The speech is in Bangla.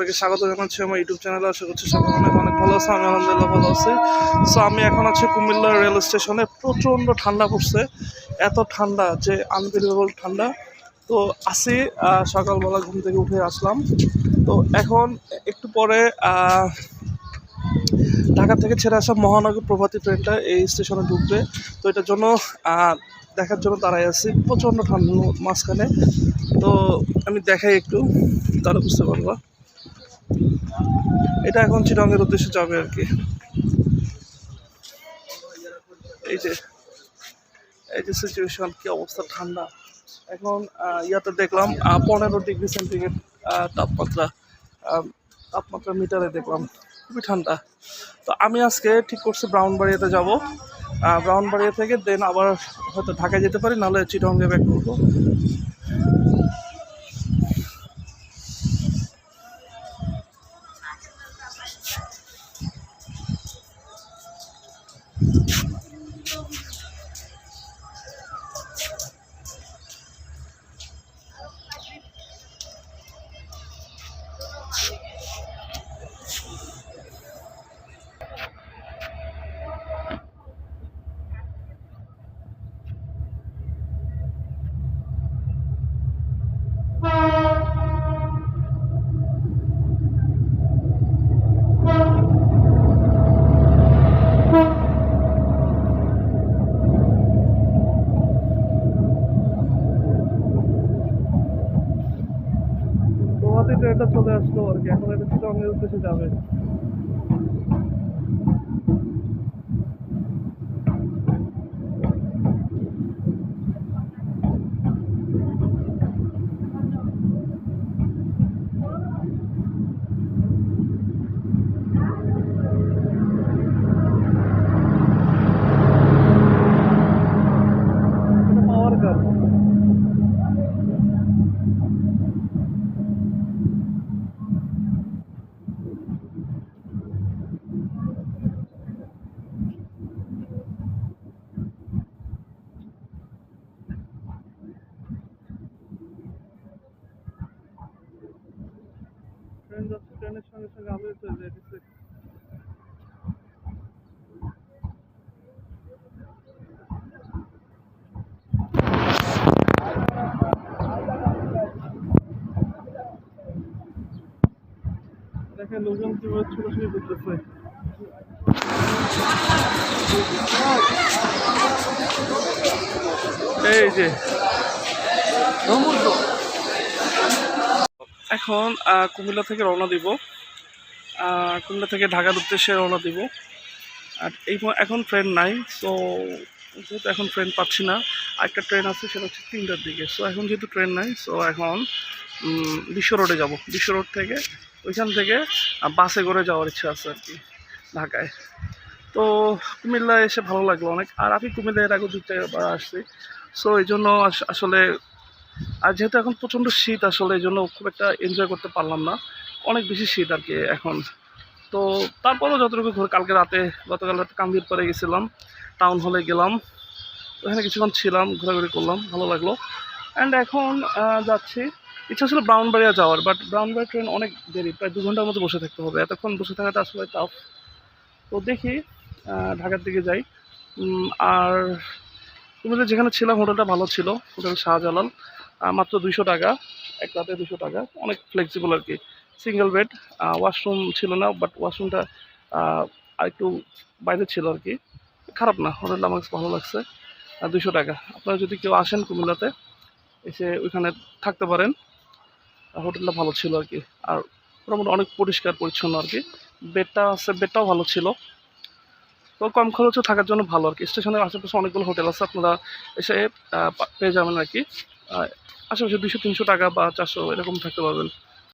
সবাইকে স্বাগত জানাচ্ছি আমার ইউটিউব চ্যানেলে আশা করছি সবাই অনেক অনেক ভালো আছে। আমি আলহামদুলিল্লাহ ভালো আছি। সো আমি এখন আছি কুমিল্লা রেল স্টেশনে প্রচণ্ড ঠান্ডা পড়ছে। এত ঠান্ডা যে আনবিলিভেবল ঠান্ডা। তো আসি সকালবেলা ঘুম থেকে উঠে আসলাম। তো এখন একটু পরে ঢাকা থেকে ছেড়ে আসা মহানগর প্রভাতী ট্রেনটা এই স্টেশনে ঢুকবে। তো এটার জন্য দেখার জন্য দাঁড়াই আছি। প্রচণ্ড ঠান্ডা মাঝখানে। তো আমি দেখাই একটু, তাহলে বুঝতে পারব। এটা এখন চিরঙ্গের উদ্দেশ্যে যাবে আর কি। এই যে এই যে সিচুয়েশন কি অবস্থা, ঠান্ডা। এখন ইয়াতে দেখলাম পনেরো ডিগ্রি সেন্টিগ্রেড তাপমাত্রা তাপমাত্রা মিটারে দেখলাম। খুবই ঠান্ডা। তো আমি আজকে ঠিক করছি ব্রাউনবাড়িয়াতে যাব। ব্রাউনবাড়িয়া থেকে দেন আবার হয়তো ঢাকায় যেতে পারি, নাহলে চিটঙ্গে ব্যাক করব। গুয়াহাটি এটা চলে আসলো আর কি। এখন এটা চিটঙ্গের উদ্দেশ্যে যাবে। ট্রেন যাচ্ছে ট্রেনের সঙ্গে সঙ্গে আমিও চলে যাই দিচ্ছে দেখেন লোকজন কিভাবে ছোটাছুটি করতেছে এই যে এখন কুমিল্লা থেকে রওনা দিব। কুমিল্লা থেকে ঢাকার উদ্দেশ্যে রওনা দিব। আর এই এখন ট্রেন নাই সো যেহেতু এখন ট্রেন পাচ্ছি না, আরেকটা ট্রেন আছে, সেটা হচ্ছে তিনটার দিকে। সো এখন যেহেতু ট্রেন নাই সো এখন বিশ্ব রোডে যাব। বিশ্ব রোড থেকে, ওইখান থেকে বাসে করে যাওয়ার ইচ্ছা আছে আর কি, ঢাকায়। তো কুমিল্লা এসে ভালো লাগল অনেক। আর আমি কুমিল্লা এর আগে দু চারবার আসছি। সো এই জন্য আস- আসলে আর যেহেতু এখন প্রচণ্ড শীত, আসলে এই জন্য খুব একটা এনজয় করতে পারলাম না। অনেক বেশি শীত আর কি এখন। তো তারপরেও যতটুকু ঘুরে, কালকে রাতে, গতকাল রাতে কান্দির পরে গেছিলাম টাউন হলে গেলাম। ওখানে কিছুক্ষণ ছিলাম, ঘোরাঘুরি করলাম, ভালো লাগল। অ্যান্ড এখন যাচ্ছি। ইচ্ছা ছিল ব্রাউনবাড়িয়া যাওয়ার বাট ব্রাউনবাড়ি ট্রেন অনেক দেরি, প্রায় দু ঘণ্টার মতো বসে থাকতে হবে। এতক্ষণ বসে থাকাটা আসলে টাফ তো দেখি ঢাকার দিকে যাই। আর কুমিল্লা যেখানে ছিলাম, হোটেলটা ভালো ছিল, হোটেল শাহজালাল। মাত্র দুইশো টাকা, এক রাতে দুশো টাকা, অনেক ফ্লেক্সিবল আর কি সিঙ্গেল বেড ওয়াশরুম ছিল না বাট ওয়াশরুমটা আরেকটু বাইরে ছিল আর কি খারাপ না হোটেলটা আমার ভালো লাগছে। দুশো টাকা। আপনারা যদি কেউ আসেন কুমিল্লাতে, এসে ওইখানে থাকতে পারেন। হোটেলটা ভালো ছিল আর কি আর মোটামুটি অনেক পরিষ্কার, পরিচ্ছন্ন আর কি বেডটা আছে, বেডটাও ভালো ছিল। তো কম খরচে থাকার জন্য ভালো আর কি স্টেশনের আশেপাশে অনেকগুলো হোটেল আছে, আপনারা এসে পেয়ে যাবেন আর কি আশেপাশে দুশো তিনশো টাকা বা চারশো এরকম থাকতে পারবেন।